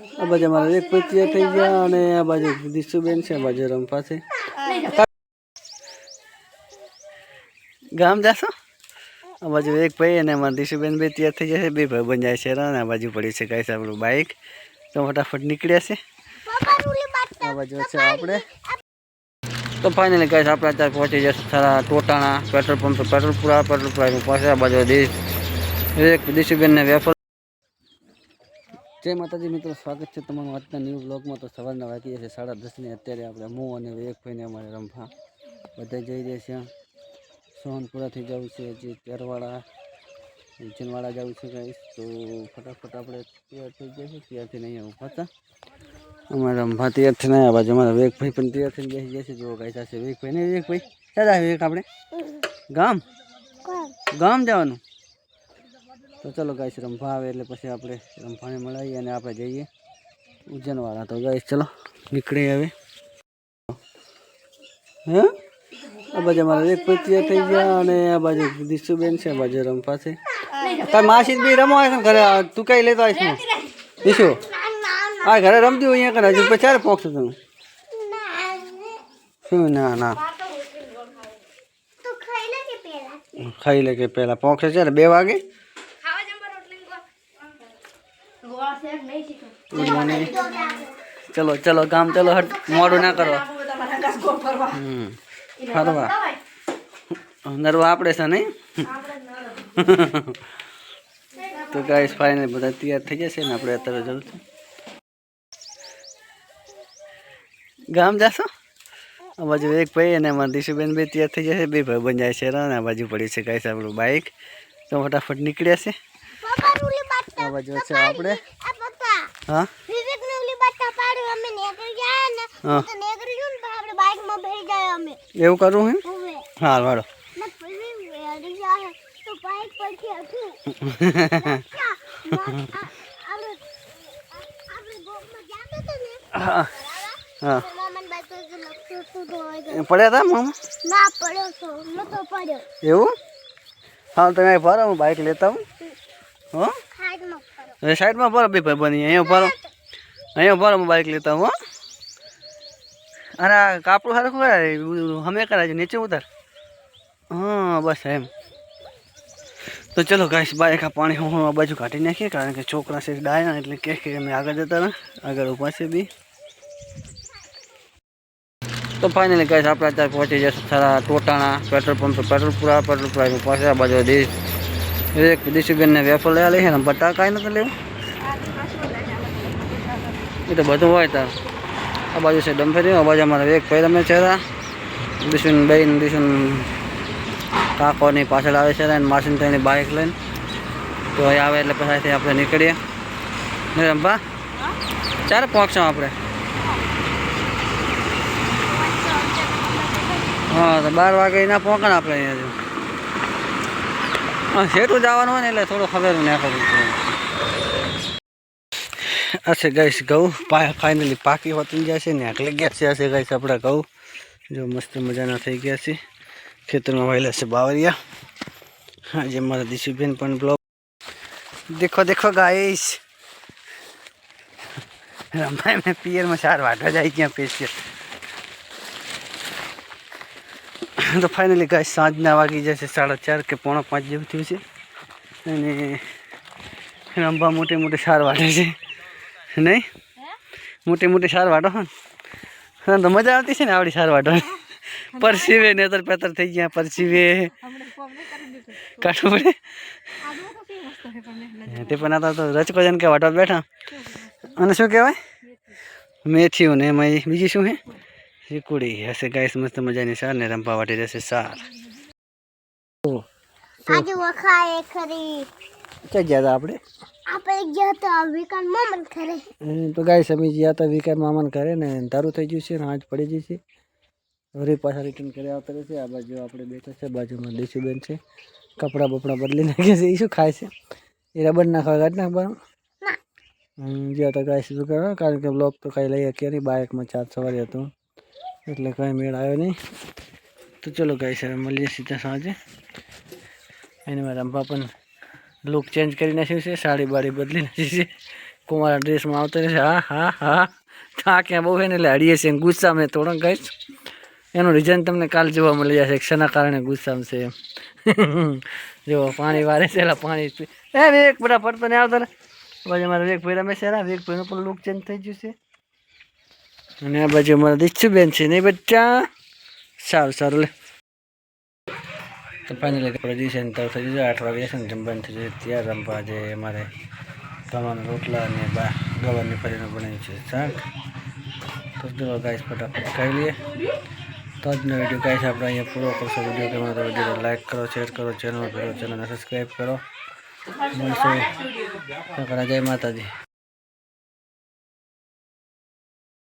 આ બાજુ અમારા એક પતિયા થઈ ગયા અને આ બાજુ દિશુબેન છે બાજુ રંપા છે. ગામ જાશો? આ બાજુ એક ભાઈ અને અમારા દિશુબેન બે તૈયાર થઈ જશે બે ભાઈ બન જાય છે અને આ બાજુ પડી છે કાંઈ આપણું બાઇક તો ફટાફટ નીકળ્યા છે. આ બાજુ છે આપણે. તો ફાઇનલી ગાઈસ આપણે અત્યારે પહોંચી જશે સારા ટોટાણા પેટ્રોલ પંપ પેટ્રોલ પૂરા પેટ્રોલ પૂરા પાસે આ બાજુ દેશ એક દિશુબેનને વેફર જય માતાજી મિત્રો સ્વાગત છે તમારું આજના ન્યૂ બ્લોગમાં તો સવારના વાગી જશે સાડા દસની અત્યારે આપણે હું અને એક ભાઈને અમારે રમવા બધા જઈ રહ્યા છે. સોહનપુરાથી જવું છે જે તેરવાડા ઉજ્જૈનવાડા જવું છે કહીશ તો ફટાફટ આપણે તૈયાર થઈ ગયા છે ત્યારથી નહીં ઊભા હતા. અમારે રમવા તૈયારથી નહીં આવ્યા બાજુ. અમારા વિવેકભાઈ પણ તૈયાર થઈને બેસી જશે જો ગાઈસ આ છે વેગભાઈ નહીં વિવેકભાઈ જાય વેગ આપણે. ગામ. ગામ જવાનું? તો ચલો ગાઈશ રંભા આવે એટલે પછી આપણે રંભાને મળાવીએ અને આપણે જઈએ ઉજ્જૈનવાળા તો ગાઈશ ચલો નીકળે હવે. હે? આ બાજુ અમારા એક પતિયા થઈ ગયા અને આ બાજુ દિશુબેન છે આ બાજુ રંભા છે. તાર માસી બી રમો આવે છે ને ઘરે? તું કઈ લેતો આવીશ હું દિશુ? આ ઘરે રમતી હોય અહીંયા કરે હજુ પછી ક્યારે પહોંચશો તમે. શું? ના ના. ખાઈ લે કે પહેલાં? પહોંચે છે ને? બે વાગે? ચલો ચલો, ગામ ચલો, હટ, મોડું ના કરો. ફરવા નરવા આપણે છે નહીં તો ગાઈસ ફાઈને બધા તૈયાર થઈ જશે ને આપણે અત્યારે જલશું ગામ જાશો? આ બાજુ એક ભાઈ અને અમારા દિશુબેન બે તૈયાર થઈ જશે બે ભાઈ બન જાય છે. અને આ બાજુ પડી છે ગાઈસ આપણું બાઇક તો ફટાફટ નીકળ્યા છે. આ બાજુ છે આપણે. હા? એવું કરવું હે? હા. વાળો પડ્યા હતા મામા? ના પડ્યો એવું? હા તમે ભરો હું બાઇક લેતા હું હો? સાઈડમાં ભરો બે ભાઈ બની અહીંયા ભરો. અહીંયા ભરો હું બાઇક લેતા હું અને આ કાપડું સારું કરાય હમે કરાય નીચે ઉતાર. હા, બસ એમ. તો ચલો ગાઈસ બાઈક આ પાણી હું આ બાજુ કાઢી નાખીએ, કારણ કે છોકરા છે ડાયા, એટલે કે અમે આગળ જતા ને આગળ ઊભા છે બી. તો ફાઇનલી ગાઈસ, આપણે અત્યારે પહોંચી જશે સારા ટોટાણા, પેટ્રોલ પંપ પેટ્રોલ પૂરા પેટ્રોલ પૂરા પાસે આ બાજુ દેશ એક દિશુબેનને વેફર લેવા લઈએ ને બટાકા નથી લેવું. એ તો બધું હોય તાર. આ બાજુ છે ડમફેરી આ બાજુ અમારા એક ભાઈ રમે છે દિશુન બેન દિશુન કાકોની પાછળ આવે છે અને માસીન થઈને બાઇક લઈને. તો અહીં આવે એટલે પછી આપણે નીકળીએ. ને રંભા ચારે પહોંચશું આપણે? હા તો બાર વાગે ના પહોંચે ને આપણે અહીંયા શેઠું જવાનું હોય ને એટલે થોડું ખબર ને ખબર હશે ગઈશ ઘઉં ફાઇનલી પાકી હોતી ગયા છે ને આટલે ગયા છે હશે ગઈશ આપણા ઘઉં. જો મસ્ત મજાના થઈ ગયા છે. ખેતરમાં વાયેલા છે બાવરિયા હા, જે મારા દિશુબેન પણ બ્લોક દેખો દેખો ગાઈશ રમભાઈ મેં પિયરમાં ચાર વાટવા જાય ત્યાં પેશિયલ તો ફાઇનલી ગાય સાંજના વાગી જશે સાડા ચાર કે પોણા પાંચ જેવું થયું છે. અને રંભા મોટી મોટી સાર વાટે છે. નહીં? મોટી મોટી સાર વાટો હા તો મજા આવતી છે ને આવડી સાર વાટવાની પરસીવે નેતર પેતર થઈ ગયા પરસીવે. કાઢવું પડે. તે પણ આ તો રચકો જન કે વાટવા બેઠા. અને શું કહેવાય? મેથીયું ને એમાં બીજી શું હે ચીકુડી હશે ગાઈસ મસ્ત મજાની સાર ને રંપા વાટી રહેશે સાર આજે વખાય ખરી. ક્યાં ગયા હતા આપણે? આપણે ગયા તો વિકાન મામન ઘરે. તો ગાઈસ અમે ગયા હતા વિકાન મામાને ઘરે ને તારું થઈ ગયું છે ને આજ પડી ગઈ છે. વરી પાછા રિટર્ન કરી આવતા રહેશે આ બાજુ આપણે બેઠા છે બાજુમાં દેશીબેન છે. કપડાં બપડા બદલી નાખ્યા છે એ શું ખાય છે? એ રબર નાખવા કાઢ નાખવાનું ગયા તો ગાઈસ શું કરવા? કારણ કે બ્લોક તો કાંઈ લઈ શકીએ નહીં બાઇકમાં ચાર સવારી હતું. એટલે કાંઈ મેળ આવ્યો નહીં. તો ચલો ગાઈસ હવે મળીએ સીધા સાંજે. એને મારા રંભા પણ લુક ચેન્જ કરી નાખ્યું છે, સાડી બાડી બદલી નાખી છે. કુમારા ડ્રેસમાં આવતો રહેશે. હા હા હા. આ ક્યાં બહુ ને એટલે હડીએ છીએ ગુસ્સા મેં થોડો ગઈશ એનું રીઝન તમને કાલ જોવા મળી જશે. શેના કારણે ગુસ્સામાં છે એમ. જો પાણી વારે છે એટલે પાણી એ વેક બધા પડતો ને આવતો ને. પછી મારા વેક ભાઈ રમે છે વેક ભાઈનું પણ લુક ચેન્જ થઈ ગયું છે. અને આ બાજુ મારા દીક્ષુબેન છે, નહીં બચ્ચા? સારું સારું, લે. તો ફાઇનલી આપણે ને તો થઈ જશે આઠ વાગે છે ને જમવાનું થઈ જશે. ત્યાં રમવા જે અમારે તમામ રોટલા અને બા ગવાની ફરીને બનાવ્યું છે. શાક. તો ચલો ગાઈસ ફટાફટ ખાઈ લઈએ. તો આજનો વીડિયો ગાઈસ આપણે અહીંયા પૂરો કરશો. વીડિયો ગમે તો વીડિયો લાઈક કરો શેર કરો ચેનલ કરો ચેનલને સબસ્ક્રાઈબ કરો. મળશે. જય માતાજી.